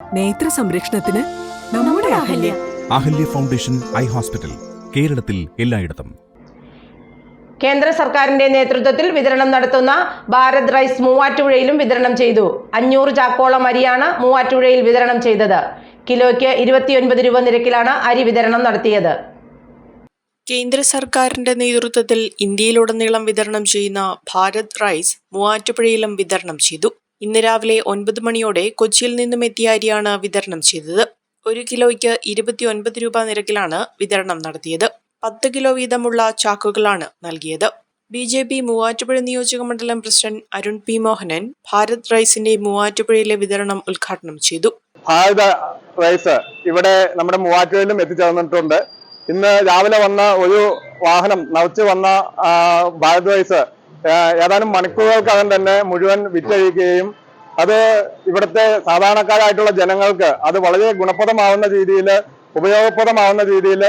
നേത്ര സംരക്ഷണത്തിന് നമ്മുടെ Ahalya. Ahalya foundation eye hospital കേരളത്തിൽ എല്ലായിടത്തും. കേന്ദ്ര സർക്കാരിന്റെ നേതൃത്വത്തിൽ വിതരണം നടത്തുന്ന ഭാരത് റൈസ് മൂവാറ്റുപുഴയിലും വിതരണം ചെയ്തു. അഞ്ഞൂറ് ചാക്കോളം അരിയാണ് മൂവാറ്റുപുഴയിൽ വിതരണം ചെയ്തത്. കിലോയ്ക്ക് ഇരുപത്തിയൊൻപത് രൂപ നിരക്കിലാണ് അരി വിതരണം നടത്തിയത്. കേന്ദ്ര സർക്കാരിന്റെ നേതൃത്വത്തിൽ ഇന്ത്യയിലുടനീളം വിതരണം ചെയ്യുന്ന ഭാരത് റൈസ് മൂവാറ്റുപുഴയിലും വിതരണം ചെയ്തു. ഇന്ന് രാവിലെ ഒൻപത് മണിയോടെ കൊച്ചിയിൽ നിന്നും എത്തിയ അരിയാണ് വിതരണം ചെയ്തത്. ഒരു കിലോയ്ക്ക് ഇരുപത്തിയൊൻപത് രൂപ നിരക്കിലാണ് വിതരണം നടത്തിയത്. പത്ത് കിലോ വീതമുള്ള ചാക്കുകളാണ് നൽകിയത്. ബി ജെ പി മൂവാറ്റുപുഴ നിയോജക മണ്ഡലം പ്രസിഡന്റ് അരുൺ പി മോഹനൻ ഭാരത് റൈസിന്റെ മൂവാറ്റുപുഴയിലെ വിതരണം ഉദ്ഘാടനം ചെയ്തു. ഭാരത റൈസ് ഇവിടെ നമ്മുടെ മൂവാറ്റുപുഴയിലും എത്തിച്ചേർന്നിട്ടുണ്ട്. ഇന്ന് രാവിലെ വന്ന ഒരു വാഹനം നവച്ച് വന്ന ഭാരത് റൈസ് ഏതാനും മണിക്കൂറുകൾക്കകം തന്നെ മുഴുവൻ വിറ്റഴിക്കുകയും അത് ഇവിടുത്തെ സാധാരണക്കാരായിട്ടുള്ള ജനങ്ങൾക്ക് അത് വളരെ ഗുണപ്രദമാവുന്ന രീതിയിൽ ഉപയോഗപ്രദമാവുന്ന രീതിയിൽ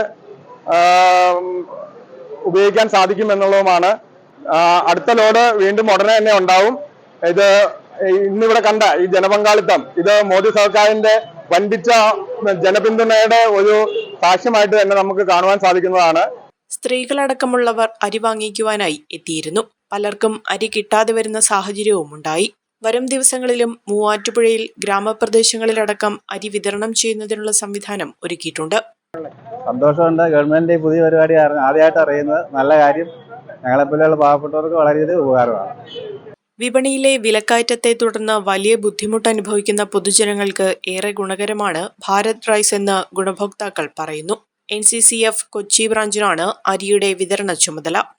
ഉപയോഗിക്കാൻ സാധിക്കും എന്നുള്ളതുമാണ് അടുത്ത ലോഡ് വീണ്ടും ഉടനെ തന്നെ ഉണ്ടാവും. ഇത് ഇന്നിവിടെ കണ്ട ഈ ജനപങ്കാളിത്തം ഇത് മോദി സർക്കാരിന്റെ വൻപിച്ച ജനപിന്തുണയുടെ ഒരു സാക്ഷ്യമായിട്ട് തന്നെ നമുക്ക് കാണുവാൻ സാധിക്കുന്നതാണ്. സ്ത്രീകളടക്കമുള്ളവർ അരി വാങ്ങിക്കുവാനായി എത്തിയിരുന്നു. പലർക്കും അരി കിട്ടാതെ വരുന്ന സാഹചര്യവും ഉണ്ടായി. വരും ദിവസങ്ങളിലും മൂവാറ്റുപുഴയിൽ ഗ്രാമപ്രദേശങ്ങളിലടക്കം അരി വിതരണം ചെയ്യുന്നതിനുള്ള സംവിധാനം ഒരുക്കിയിട്ടുണ്ട്. സന്തോഷമുണ്ട്. ഗവൺമെന്റ് ഈ പുതിയ പരിപാടി ആദ്യമായിട്ട് അറിയുന്നത്. നല്ല കാര്യം. ഞങ്ങളെപ്പോലെയുള്ള പാവപ്പെട്ടവർക്ക് വളരെയധികം ഉപകാരമാണ്. വിപണിയിലെ വിലക്കയറ്റത്തെ തുടർന്ന് വലിയ ബുദ്ധിമുട്ട് അനുഭവിക്കുന്ന പൊതുജനങ്ങൾക്ക് ഏറെ ഗുണകരമാണ് ഭാരത് റൈസ് എന്ന് ഗുണഭോക്താക്കൾ പറയുന്നു. എൻ കൊച്ചി ബ്രാഞ്ചിനാണ് അരിയുടെ വിതരണ ചുമതല.